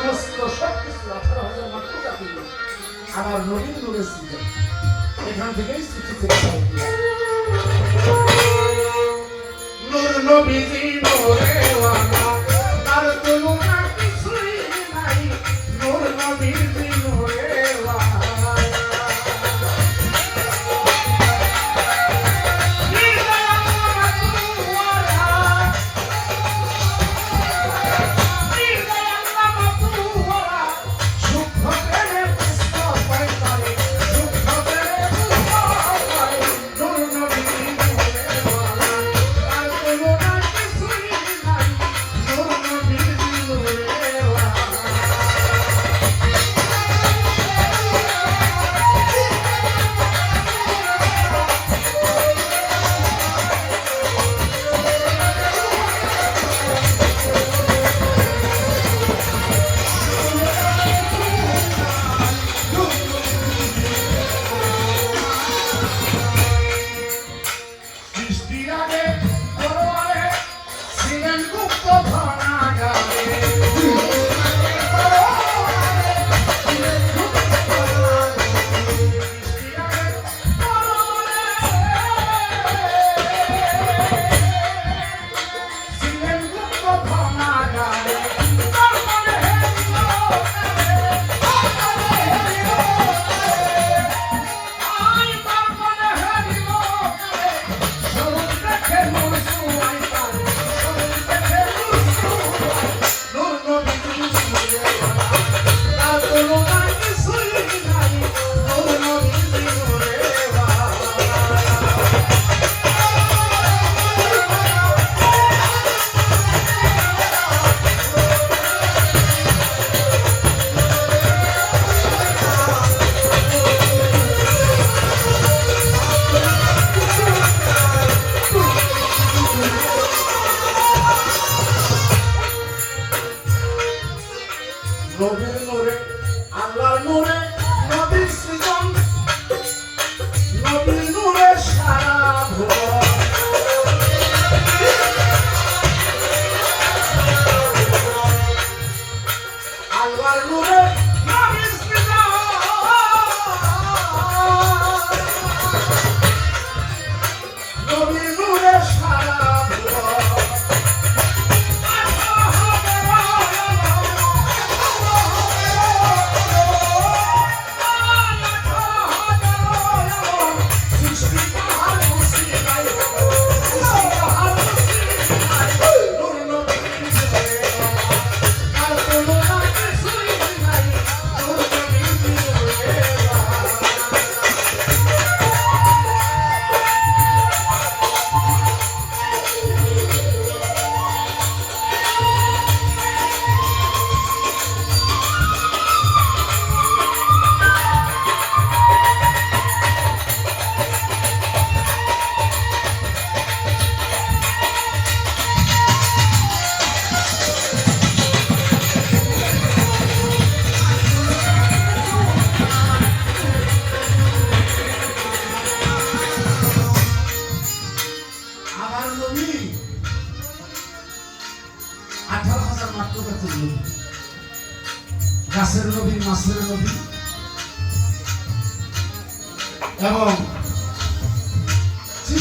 সমস্ত সব কিছু আঠারো হাজার মাত্র চাকরি আমার নবীন নূরের সৃজন এখান থেকেই সৃষ্টি থেকে নবীজি নূরে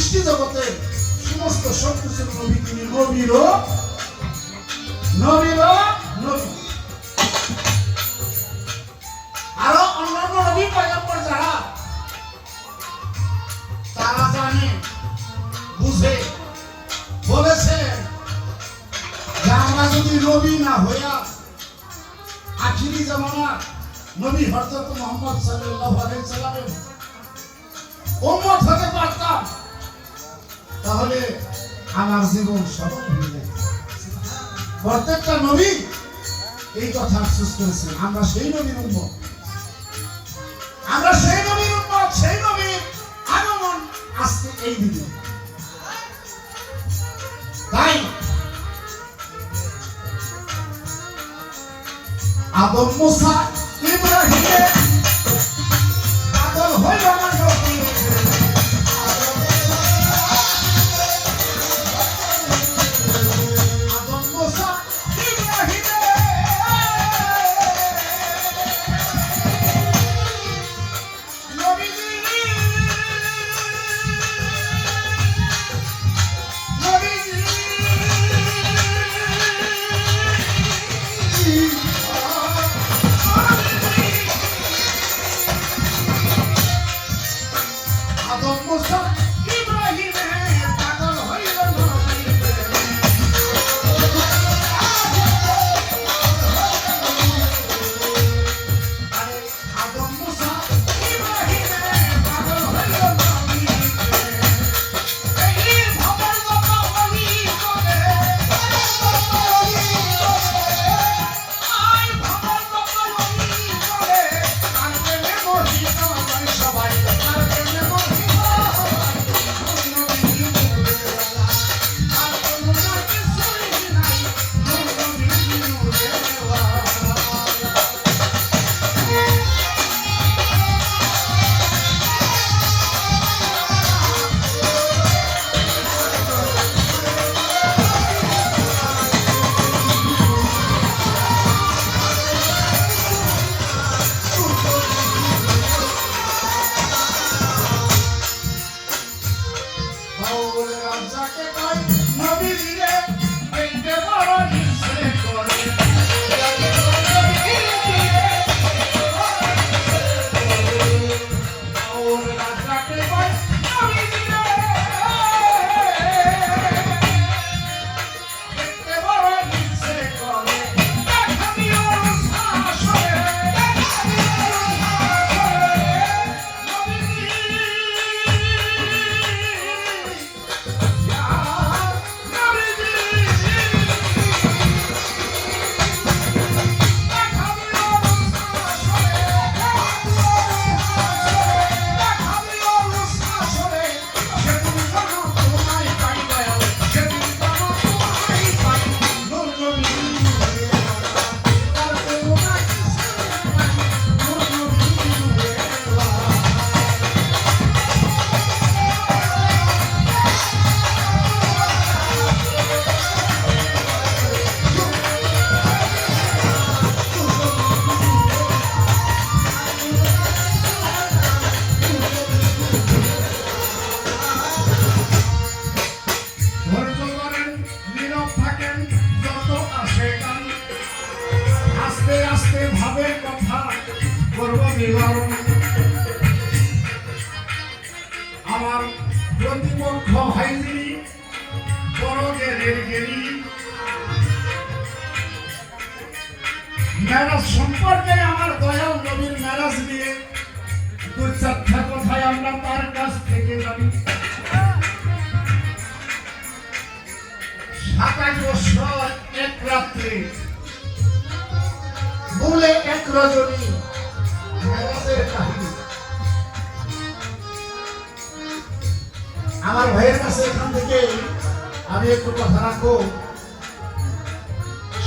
সৃষ্টি জগতের সমস্ত সবকিছুর নবী তিনি। নবীরও নবীরও নবী। আরও অন্যান্য নবী পয়গম্বর যারা, তারা জানে, বুঝে বলেছেন যে আমরা যদি নবী না হইয়া আখিরি জামানা নবী হযরত মুহাম্মদ সাল্লাল্লাহু আলাইহি সাল্লামের উম্মত হতে পারতাম তাহলে আমার জীবন সফল প্রত্যেকটা নবী এই কথা আফসোস করেছেন, আমরা সেই নবীর উম্মত। আমরা সেই নবীর উম্মত, সেই নবীর আগমন আজকে এই দিনে। তাই আদম, মুসা, ইব্রাহিমে আস্তে আস্তে, ভাবে কথা করব বিবরণ। আমার প্রতিপক্ষ হাইজিনি বড় গেলের গেলি মেরাজ সম্পর্কে আমার দয়াল নবীর মেরাজ নিয়ে দু চারটা কথায় আমরা তার কাছ থেকে জানি। সাতাশ বছর এক রাত্রে বলে এক রজনী। আমার ভাইয়ের কাছে এখান থেকে আমি একটু কথা রাখব।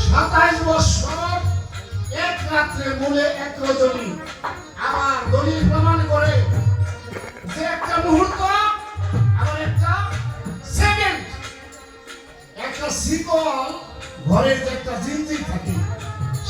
সাতাশ বছর এক রাত্রে মূলে এক রজনী। আমার দলিল প্রমাণ করে যে একটা মুহূর্ত আমার একটা সেকেন্ড একটা শিকল, ঘরের যে একটা জিনজির থাকে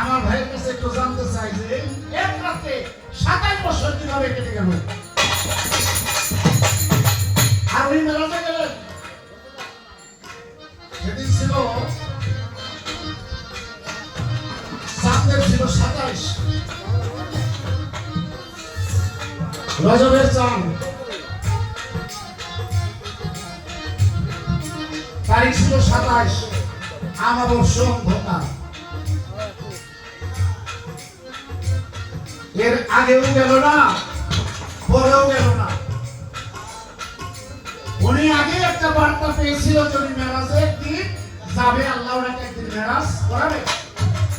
আমার ভাইয়ের কাছে একটু জানতে চাই যে এক রাতে সাতাশ বছর কীভাবে কেটে গেল? আর উনি মেলাতে গেলেন সেদিন ছিল চাঁদের ছিল সাতাইশ রজবের চাঁদ। তারিখ ছিল সাতাইশ আমাবস্য অন্ধকার। এর আগেও গেল না, পরেও গেল না। উনি আগে একটা বার্তা পেয়েছিল যদি মেরাজে একদিন যাবে আল্লাহ ওনাকে একদিন মেরাজ করাবে।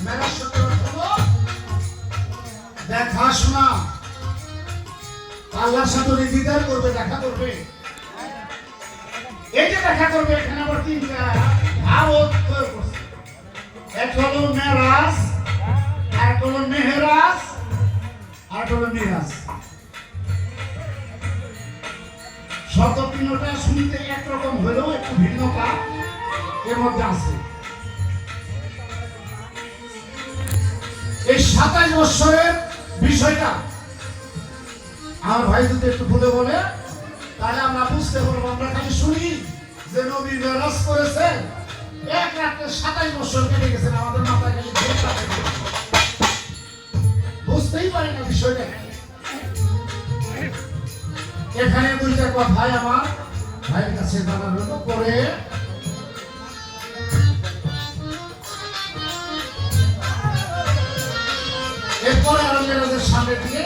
মেরাজ আল্লাহর সাথে দিদার করবে, দেখা করবে। এই যে দেখা করবে, এখানে আবার তিনটা ভাব তৈরি এক হলো মেরাজ এক হলো মেহরাজ। এক হলো শুনতে একরকম হলেও একটু ভিন্নতা এর মধ্যে আছে। এই সাতাশ বৎসরের বিষয়টা আমার ভাই যদি একটু খুলে বলে, তাহলে আমরা বুঝতে পারব, আমরা খালি শুনি যে নবী মেরাজ করেছেন। এক রাত্রে সাতাশ বছর কেটে গেছেন, আমাদের মাথায় খালি। বুঝতেই পারে না বিষয়টা। এখানে দুইটা কথাই আমার ভাইয়ের কাছে বাবা জন্য পরে এরপরে আমাদের সামনে দিয়ে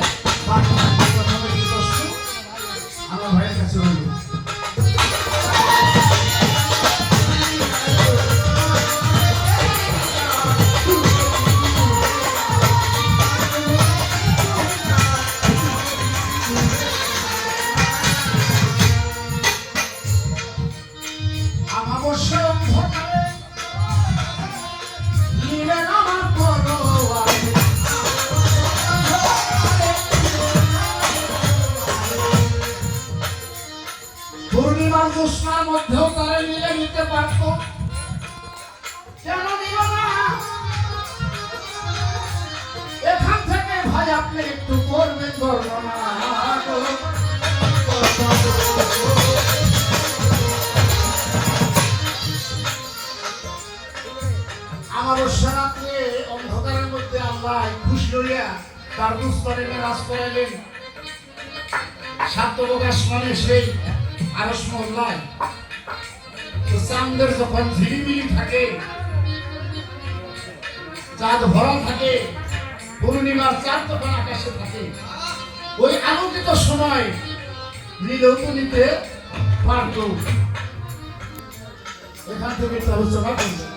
মধ্যেও তারা মিলে নিতে পারত। কেন নিল না? এখান থেকে ভাই, আপনি একটু করবেন বর্ণনা। আমার রাত্রে অন্ধকারের মধ্যে আল্লাহ খুশি হইয়া তার দুস্তরে মেরাজ করাইলেন সাত প্রকাশ মানে সেই আরস মহল্লায়। চাঁদের যখন ঝিলিমিলি থাকে, চাঁদ ভরা থাকে, পূর্ণিমার চাঁদ তখন আকাশে থাকে, ওই আলোকিত সময় নিলেও তো নিতে এখান থেকে আলোচনা করব